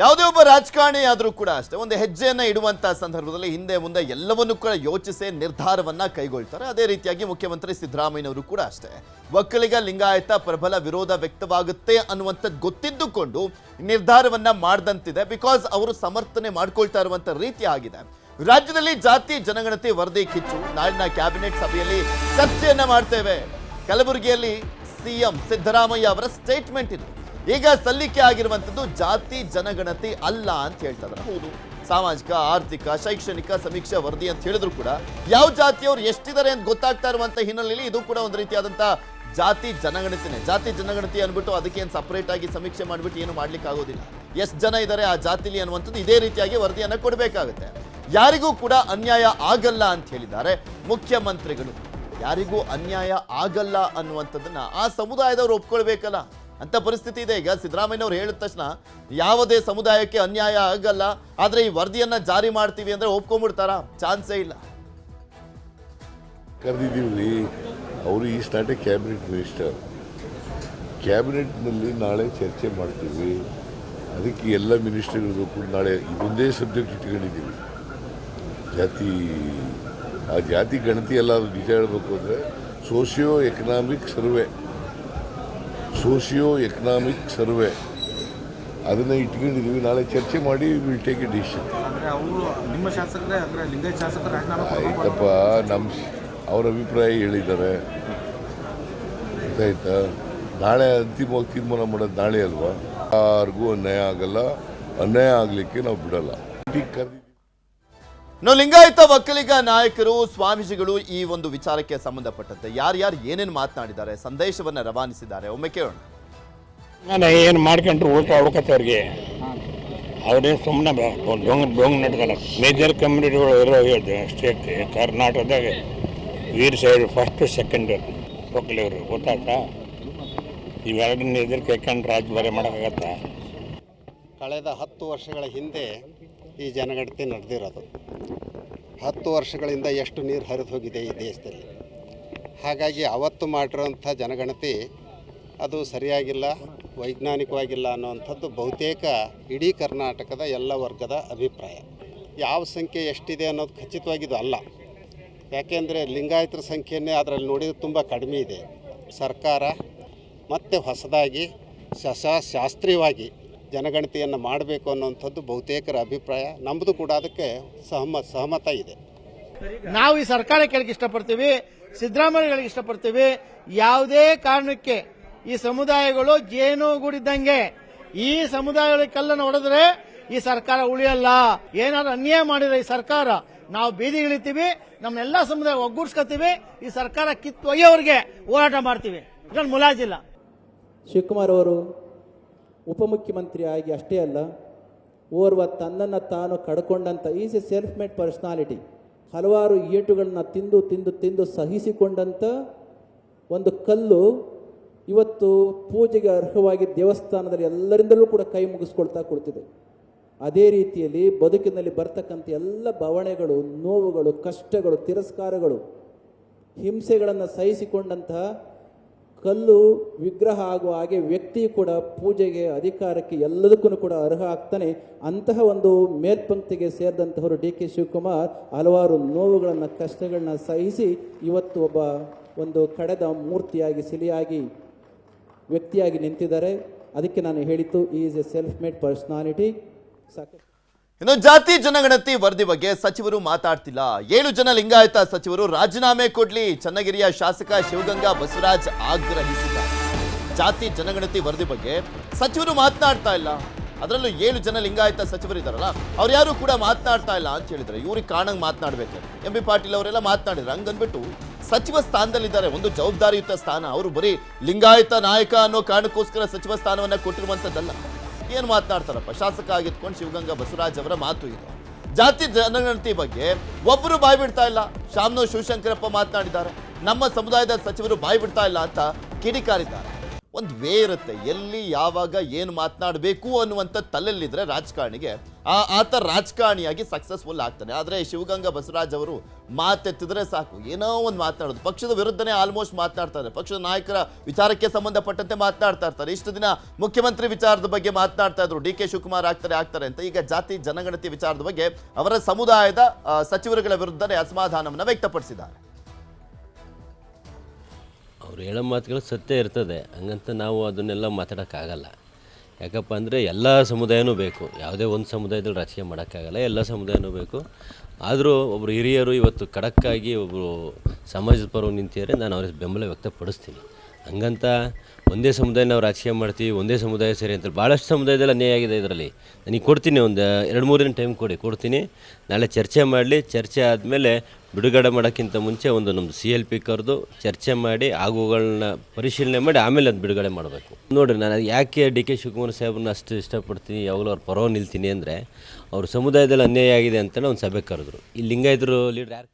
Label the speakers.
Speaker 1: ಯಾವುದೇ ಒಬ್ಬ ರಾಜಕಾರಣಿ ಆದರೂ ಕೂಡ ಅಷ್ಟೇ, ಒಂದು ಹೆಜ್ಜೆಯನ್ನು ಇಡುವಂಥ ಸಂದರ್ಭದಲ್ಲಿ ಹಿಂದೆ ಮುಂದೆ ಎಲ್ಲವನ್ನೂ ಕೂಡ ಯೋಚಿಸಿ ನಿರ್ಧಾರವನ್ನ ಕೈಗೊಳ್ತಾರೆ. ಅದೇ ರೀತಿಯಾಗಿ ಮುಖ್ಯಮಂತ್ರಿ ಸಿದ್ದರಾಮಯ್ಯನವರು ಕೂಡ ಅಷ್ಟೇ. ಒಕ್ಕಲಿಗ ಲಿಂಗಾಯತ ಪ್ರಬಲ ವಿರೋಧ ವ್ಯಕ್ತವಾಗುತ್ತೆ ಅನ್ನುವಂಥದ್ದು ಗೊತ್ತಿದ್ದುಕೊಂಡು ನಿರ್ಧಾರವನ್ನ ಮಾಡ್ದಂತಿದೆ. ಬಿಕಾಸ್ ಅವರು ಸಮರ್ಥನೆ ಮಾಡ್ಕೊಳ್ತಾ ಇರುವಂಥ ರೀತಿ ಆಗಿದೆ. ರಾಜ್ಯದಲ್ಲಿ ಜಾತಿ ಜನಗಣತಿ ವರದಿ ಕಿಚ್ಚು. ನಾಳಿನ ಕ್ಯಾಬಿನೆಟ್ ಸಭೆಯಲ್ಲಿ ಚರ್ಚೆಯನ್ನು ಮಾಡ್ತೇವೆ. ಕಲಬುರಗಿಯಲ್ಲಿ ಸಿಎಂ ಸಿದ್ದರಾಮಯ್ಯ ಅವರ ಸ್ಟೇಟ್ಮೆಂಟ್ ಇದು. ಈಗ ಸಲ್ಲಿಕೆ ಆಗಿರುವಂಥದ್ದು ಜಾತಿ ಜನಗಣತಿ ಅಲ್ಲ ಅಂತ ಹೇಳ್ತಾ ಇದ್ದಾರೆ ಹೌದು. ಸಾಮಾಜಿಕ ಆರ್ಥಿಕ ಶೈಕ್ಷಣಿಕ ಸಮೀಕ್ಷೆ ವರದಿ ಅಂತ ಹೇಳಿದ್ರು ಕೂಡ ಯಾವ ಜಾತಿಯವರು ಎಷ್ಟಿದ್ದಾರೆ ಅಂತ ಗೊತ್ತಾಗ್ತಾ ಇರುವಂತ ಹಿನ್ನೆಲೆಯಲ್ಲಿ ಇದು ಕೂಡ ಒಂದು ರೀತಿಯಾದಂಥ ಜಾತಿ ಜನಗಣತಿನೇ. ಜಾತಿ ಜನಗಣತಿ ಅಂದ್ಬಿಟ್ಟು ಅದಕ್ಕೆ ಏನು ಸಪರೇಟ್ ಆಗಿ ಸಮೀಕ್ಷೆ ಮಾಡಿಬಿಟ್ಟು ಏನು ಮಾಡ್ಲಿಕ್ಕೆ ಆಗೋದಿಲ್ಲ. ಎಷ್ಟು ಜನ ಇದ್ದಾರೆ ಆ ಜಾತಿಲಿ ಅನ್ನುವಂಥದ್ದು ಇದೇ ರೀತಿಯಾಗಿ ವರದಿಯನ್ನು ಕೊಡಬೇಕಾಗುತ್ತೆ. ಯಾರಿಗೂ ಕೂಡ ಅನ್ಯಾಯ ಆಗಲ್ಲ ಅಂತ ಹೇಳಿದ್ದಾರೆ ಮುಖ್ಯಮಂತ್ರಿಗಳು. ಯಾರಿಗೂ ಅನ್ಯಾಯ ಆಗಲ್ಲ ಅನ್ನುವಂಥದ್ದನ್ನ ಆ ಸಮುದಾಯದವರು ಒಪ್ಕೊಳ್ಬೇಕಲ್ಲ. ಅಂತ ಪರಿಸ್ಥಿತಿ ಇದೆ. ಈಗ ಸಿದ್ದರಾಮಯ್ಯನವ್ರು ಹೇಳಿದ ತಕ್ಷಣ ಯಾವುದೇ ಸಮುದಾಯಕ್ಕೆ ಅನ್ಯಾಯ ಆಗಲ್ಲ. ಆದ್ರೆ ಈ ವರದಿಯನ್ನ ಜಾರಿ ಮಾಡ್ತೀವಿ ಅಂದ್ರೆ ಒಪ್ಕೊಂಡ್ಬಿಡ್ತಾರಾ? ಚಾನ್ಸೇ ಇಲ್ಲ.
Speaker 2: ಕರೆದಿದ್ದೀವಿ. ಅವರು ಈ ಎ ಕ್ಯಾಬಿನೆಟ್ ಮಿನಿಸ್ಟರ್. ಕ್ಯಾಬಿನೆಟ್ನಲ್ಲಿ ನಾಳೆ ಚರ್ಚೆ ಮಾಡ್ತೀವಿ. ಅದಕ್ಕೆ ಎಲ್ಲ ಮಿನಿಸ್ಟರ್ಗಳಿಗೂ ಕೂಡ ನಾಳೆ ಇದೊಂದೇ ಸಬ್ಜೆಕ್ಟ್ ಇಟ್ಕೊಂಡಿದ್ದೀವಿ. ಜಾತಿ, ಆ ಜಾತಿ ಗಣತಿ ಎಲ್ಲ ಅದು ನಿಜ ಹೇಳಬೇಕು ಅಂದರೆ socio economic survey. Socio economic survey. ಅದನ್ನು ಇಟ್ಕೊಂಡಿದ್ದೀವಿ ನಾಳೆ ಚರ್ಚೆ ಮಾಡಿ ವಿಲ್ ಟೇಕ್ ಎ ಡಿಸಿಷನ್ ಆಯ್ತಪ್ಪ ನಮ್ಮ ಅವ್ರ ಅಭಿಪ್ರಾಯ ಹೇಳಿದ್ದಾರೆ. ಗೊತ್ತಾಯ್ತಾ? ನಾಳೆ ಅಂತಿಮವಾಗಿ ತೀರ್ಮಾನ ಮಾಡೋದು ನಾಳೆ ಅಲ್ವಾ? ಯಾರಿಗೂ ಅನ್ಯಾಯ ಆಗಲ್ಲ. ಅನ್ಯಾಯ ಆಗಲಿಕ್ಕೆ ನಾವು ಬಿಡಲ್ಲ.
Speaker 1: ಇನ್ನು ಲಿಂಗಾಯತ ಒಕ್ಕಲಿಗ ನಾಯಕರು ಸ್ವಾಮೀಜಿಗಳು ಈ ಒಂದು ವಿಚಾರಕ್ಕೆ ಸಂಬಂಧಪಟ್ಟಂತೆ ಯಾರ್ಯಾರು ಏನೇನು ಮಾತನಾಡಿದ್ದಾರೆ ಸಂದೇಶವನ್ನ ರವಾನಿಸಿದ್ದಾರೆ ಒಮ್ಮೆ ಕೇಳೋಣ.
Speaker 3: ನಾನು ಏನು ಮಾಡ್ಕೊಂಡ್ರು ಉಳ್ಕ ಹುಡ್ಕತ್ತವ್ರಿಗೆ ಅವ್ರೇ ಸುಮ್ಮನೆ ಡೊಂಗ್ ಡೊಂಗ್ ನಡ್ಕಲ್ಲ ಮೇಜರ್ ಕಮ್ಯುನಿಟಿಗಳು ಇರೋ ಸ್ಟೇಟ್ ಕರ್ನಾಟಕದಾಗ ವೀರ್ ಸೈಡ್ ಫಸ್ಟ್ ಸೆಕೆಂಡ್ ಒಕ್ಕಲಿಗರು ಗೊತ್ತಾಯ್ತಾ? ಇವೆರಡನ್ನ ಎದುರು ರಾಜ್ಯ ಬರೆ ಮಾಡೋಕ್ಕಾಗತ್ತಾ?
Speaker 4: ಕಳೆದ ಹತ್ತು ವರ್ಷಗಳ ಹಿಂದೆ ಈ ಜನಗಣತಿ ನಡೆದಿರೋದು. ಹತ್ತು ವರ್ಷಗಳಿಂದ ಎಷ್ಟು ನೀರು ಹರಿದು ಹೋಗಿದೆ ಈ ದೇಶದಲ್ಲಿ. ಹಾಗಾಗಿ ಅವತ್ತು ಮಾಡಿರೋಂಥ ಜನಗಣತಿ ಅದು ಸರಿಯಾಗಿಲ್ಲ, ವೈಜ್ಞಾನಿಕವಾಗಿಲ್ಲ ಅನ್ನುವಂಥದ್ದು ಬಹುತೇಕ ಇಡೀ ಕರ್ನಾಟಕದ ಎಲ್ಲ ವರ್ಗದ ಅಭಿಪ್ರಾಯ. ಯಾವ ಸಂಖ್ಯೆ ಎಷ್ಟಿದೆ ಅನ್ನೋದು ಖಚಿತವಾಗಿದ್ದು ಅಲ್ಲ. ಯಾಕೆಂದರೆ ಲಿಂಗಾಯತರ ಸಂಖ್ಯೆಯನ್ನೇ ಅದರಲ್ಲಿ ನೋಡಿದ್ರೆ ತುಂಬ ಕಡಿಮೆ ಇದೆ. ಸರ್ಕಾರ ಮತ್ತೆ ಹೊಸದಾಗಿ ಸಶಾಸ್ತ್ರೀಯವಾಗಿ ಶಾಸ್ತ್ರೀಯವಾಗಿ ಜನಗಣತಿಯನ್ನು ಮಾಡಬೇಕು ಅನ್ನುವಂಥದ್ದು ಬಹುತೇಕರ ಅಭಿಪ್ರಾಯ. ನಮ್ಮದು ಕೂಡ ಅದಕ್ಕೆ ಸಹಮ ಸಹಮತ ಇದೆ.
Speaker 5: ನಾವು ಈ ಸರ್ಕಾರ ಕೇಳಕ್ಕೆ ಇಷ್ಟಪಡ್ತೀವಿ ಸಿದ್ದರಾಮಯ್ಯಗಳಿಗೆ ಇಷ್ಟಪಡ್ತೀವಿ ಯಾವುದೇ ಕಾರಣಕ್ಕೆ ಈ ಸಮುದಾಯಗಳು ಜೇನುಗೂಡಿದ್ದಂಗೆ ಈ ಸಮುದಾಯಗಳ ಕಲ್ಲನ್ನು ಹೊಡೆದ್ರೆ ಈ ಸರ್ಕಾರ ಉಳಿಯಲ್ಲ. ಏನಾದ್ರು ಅನ್ಯಾಯ ಮಾಡಿದ್ರೆ ಈ ಸರ್ಕಾರ ನಾವು ಬೀದಿ ಇಳಿತೀವಿ ನಮ್ಮೆಲ್ಲ ಸಮುದಾಯ ಒಗ್ಗೂಡ್ಸ್ಕೊತೀವಿ ಈ ಸರ್ಕಾರ ಕಿತ್ತೊಯ್ಯೋರಿಗೆ ಹೋರಾಟ ಮಾಡ್ತೀವಿ. ಇದನ್ನು ಮುಲಾಜಿಲ್ಲ.
Speaker 6: ಶಿವಕುಮಾರ್ ಅವರು ಉಪಮುಖ್ಯಮಂತ್ರಿಯಾಗಿ ಅಷ್ಟೇ ಅಲ್ಲ, ಓರ್ವ ತನ್ನನ್ನು ತಾನು ಕಡ್ಕೊಂಡಂಥ is a self made personality ಹಲವಾರು ಏಟುಗಳನ್ನ ತಿಂದು ತಿಂದು ತಿಂದು ಸಹಿಸಿಕೊಂಡಂಥ ಒಂದು ಕಲ್ಲು ಇವತ್ತು ಪೂಜೆಗೆ ಅರ್ಹವಾಗಿ ದೇವಸ್ಥಾನದಲ್ಲಿ ಎಲ್ಲರಿಂದಲೂ ಕೂಡ ಕೈ ಮುಗಿಸ್ಕೊಳ್ತಾ ಕೊಡ್ತಿದೆ ಅದೇ ರೀತಿಯಲ್ಲಿ ಬದುಕಿನಲ್ಲಿ ಬರ್ತಕ್ಕಂಥ ಎಲ್ಲ ಬವಣೆಗಳು ನೋವುಗಳು, ಕಷ್ಟಗಳು, ತಿರಸ್ಕಾರಗಳು, ಹಿಂಸೆಗಳನ್ನು ಸಹಿಸಿಕೊಂಡಂತಹ ಕಲ್ಲು ವಿಗ್ರಹ ಆಗುವ ಹಾಗೆ ವ್ಯಕ್ತಿ ಕೂಡ ಪೂಜೆಗೆ, ಅಧಿಕಾರಕ್ಕೆ ಎಲ್ಲದಕ್ಕೂ ಕೂಡ ಅರ್ಹ ಆಗ್ತಾನೆ. ಅಂತಹ ಒಂದು ಮೇಲ್ಪಂಕ್ತಿಗೆ ಸೇರಿದಂತಹವರು ಡಿ ಕೆ ಶಿವಕುಮಾರ್ ಹಲವಾರು ನೋವುಗಳನ್ನು, ಕಷ್ಟಗಳನ್ನ ಸಹಿಸಿ ಇವತ್ತು ಒಬ್ಬ ಒಂದು ಕಡೆದ ಮೂರ್ತಿಯಾಗಿ, ಸಿಲಿಯಾಗಿ ವ್ಯಕ್ತಿಯಾಗಿ ನಿಂತಿದ್ದಾರೆ. ಅದಕ್ಕೆ ನಾನು ಹೇಳಿತು is a self made personality ಸಾಕಷ್ಟು
Speaker 1: ಇನ್ನು ಜಾತಿ ಜನಗಣತಿ ವರದಿ ಬಗ್ಗೆ ಸಚಿವರು ಮಾತಾಡ್ತಿಲ್ಲ. ಏಳು ಜನ ಲಿಂಗಾಯತ ಸಚಿವರು ರಾಜೀನಾಮೆ ಕೊಡ್ಲಿ. ಚನ್ನಗಿರಿಯ ಶಾಸಕ ಶಿವಗಂಗಾ ಬಸವರಾಜ್ ಆಗ್ರಹಿಸಿದ್ದಾರೆ. ಜಾತಿ ಜನಗಣತಿ ವರದಿ ಬಗ್ಗೆ ಸಚಿವರು ಮಾತನಾಡ್ತಾ ಇಲ್ಲ. ಅದರಲ್ಲೂ ಏಳು ಜನ ಲಿಂಗಾಯತ ಸಚಿವರು ಇದಾರಲ್ಲ ಅವ್ರು ಯಾರು ಕೂಡ ಮಾತನಾಡ್ತಾ ಇಲ್ಲ ಅಂತ ಹೇಳಿದ್ರೆ ಇವ್ರಿಗೆ ಕಾಣಂಗ್ ಮಾತನಾಡ್ಬೇಕು. ಎಂ ಬಿ ಪಾಟೀಲ್ ಅವರೆಲ್ಲ ಮಾತನಾಡಿದ್ರು ಹಂಗನ್ಬಿಟ್ಟು ಸಚಿವ ಸ್ಥಾನದಲ್ಲಿದ್ದಾರೆ, ಒಂದು ಜವಾಬ್ದಾರಿಯುತ ಸ್ಥಾನ. ಅವರು ಬರೀ ಲಿಂಗಾಯತ ನಾಯಕ ಅನ್ನೋ ಕಾರಣಕ್ಕೋಸ್ಕರ ಸಚಿವ ಸ್ಥಾನವನ್ನ ಕೊಟ್ಟಿರುವಂತದ್ದಲ್ಲ ಏನು ಮಾತನಾಡ್ತಾರಪ್ಪ? ಶಾಸಕ ಆಗಿದ್ಕೊಂಡು ಶಿವಗಂಗಾ ಬಸವರಾಜ್ ಅವರ ಮಾತು ಇದು. ಜಾತಿ ಜನಗಣತಿ ಬಗ್ಗೆ ಒಬ್ಬರು ಬಾಯಿ ಬಿಡ್ತಾ ಇಲ್ಲ. ಶಾಮನೂರು ಶಿವಶಂಕರಪ್ಪ ಮಾತನಾಡಿದ್ದಾರೆ. ನಮ್ಮ ಸಮುದಾಯದ ಸಚಿವರು ಬಾಯಿ ಬಿಡ್ತಾ ಇಲ್ಲ ಅಂತ ಕಿಡಿಕಾರಿದ್ದಾರೆ. ಒಂದು ವೇ ಇರುತ್ತೆ. ಎಲ್ಲಿ, ಯಾವಾಗ, ಏನು ಮಾತನಾಡಬೇಕು ಅನ್ನುವಂಥ ತಲೆಯಲ್ಲಿದ್ದರೆ ರಾಜಕಾರಣಿಗೆ ಆ ಆತ ರಾಜಕಾರಣಿಯಾಗಿ ಸಕ್ಸಸ್ಫುಲ್ ಆಗ್ತಾನೆ. ಆದರೆ ಶಿವಗಂಗಾ ಬಸವರಾಜ್ ಅವರು ಮಾತೆತ್ತಿದ್ರೆ ಸಾಕು. ಏನೋ ಒಂದು ಮಾತನಾಡೋದು. ಪಕ್ಷದ ವಿರುದ್ಧನೇ ಆಲ್ಮೋಸ್ಟ್ ಮಾತನಾಡ್ತಾರೆ. ಪಕ್ಷದ ನಾಯಕರ ವಿಚಾರಕ್ಕೆ ಸಂಬಂಧಪಟ್ಟಂತೆ ಮಾತನಾಡ್ತಾ ಇರ್ತಾರೆ. ಇಷ್ಟು ದಿನ ಮುಖ್ಯಮಂತ್ರಿ ವಿಚಾರದ ಬಗ್ಗೆ ಮಾತನಾಡ್ತಾ ಇದ್ರು. ಡಿ ಕೆ ಶಿವಕುಮಾರ್ ಆಗ್ತಾರೆ ಆಗ್ತಾರೆ ಅಂತ. ಈಗ ಜಾತಿ ಜನಗಣತಿ ವಿಚಾರದ ಬಗ್ಗೆ ಅವರ ಸಮುದಾಯದ ಸಚಿವರುಗಳ ವಿರುದ್ಧನೇ ಅಸಮಾಧಾನವನ್ನು ವ್ಯಕ್ತಪಡಿಸಿದ್ದಾರೆ.
Speaker 7: ಅವ್ರು ಹೇಳೋ ಮಾತುಗಳು ಸತ್ಯ ಇರ್ತದೆ. ಹಂಗಂತ ನಾವು ಅದನ್ನೆಲ್ಲ ಮಾತಾಡೋಕ್ಕಾಗಲ್ಲ. ಯಾಕಪ್ಪ ಅಂದರೆ ಎಲ್ಲ ಸಮುದಾಯನೂ ಬೇಕು. ಯಾವುದೇ ಒಂದು ಸಮುದಾಯದಲ್ಲಿ ರಾಜಕೀಯ ಮಾಡೋಕ್ಕಾಗಲ್ಲ. ಎಲ್ಲ ಸಮುದಾಯನೂ ಬೇಕು. ಆದರೂ ಒಬ್ಬರು ಹಿರಿಯರು ಇವತ್ತು ಖಡಕ್ಕಾಗಿ ಒಬ್ಬರು ಸಮಾಜದ ಪರವಾಗಿ ನಿಂತಿದ್ದಾರೆ. ನಾನು ಅವ್ರಿಗೆ ಬೆಂಬಲ ವ್ಯಕ್ತಪಡಿಸ್ತೀನಿ. ಹಂಗಂತ ಒಂದೇ ಸಮುದಾಯ ನಾವು ರಾಜಕೀಯ ಮಾಡ್ತೀವಿ, ಒಂದೇ ಸಮುದಾಯ ಸೇರಿ ಅಂತ ಭಾಳಷ್ಟು ಸಮುದಾಯದಲ್ಲಿ ಅನ್ಯಾಯ ಆಗಿದೆ ಇದರಲ್ಲಿ. ನನಗೆ ಕೊಡ್ತೀನಿ ಒಂದು, ಎರಡು ಮೂರು ದಿನ ಟೈಮ್ ಕೊಡಿ, ಕೊಡ್ತೀನಿ. ನಾಳೆ ಚರ್ಚೆ ಮಾಡಲಿ, ಚರ್ಚೆ ಆದಮೇಲೆ ಬಿಡುಗಡೆ ಮಾಡೋಕ್ಕಿಂತ ಮುಂಚೆ ಒಂದು ನಮ್ಮದು ಸಿ ಎಲ್ ಪಿ ಕರೆದು ಚರ್ಚೆ ಮಾಡಿ, ಆಗುಗಳನ್ನ ಪರಿಶೀಲನೆ ಮಾಡಿ, ಆಮೇಲೆ ಅದು ಬಿಡುಗಡೆ ಮಾಡಬೇಕು. ನೋಡಿರಿ, ನಾನು ಯಾಕೆ ಡಿ ಕೆ ಶಿವಕುಮಾರ್ ಸಾಹೇಬ್ರನ್ನ ಅಷ್ಟು ಇಷ್ಟಪಡ್ತೀನಿ, ಯಾವಾಗಲೂ ಅವ್ರ ಪರವಾಗಿ ನಿಲ್ತೀನಿ ಅಂದರೆ, ಅವ್ರ ಸಮುದಾಯದಲ್ಲಿ ಅನ್ಯಾಯ ಆಗಿದೆ ಅಂತಲೇ ಒಂದು ಸಭೆ ಕರೆದ್ರು. ಈ ಲಿಂಗಾಯತರು ಲೀಡರ್ ಯಾರು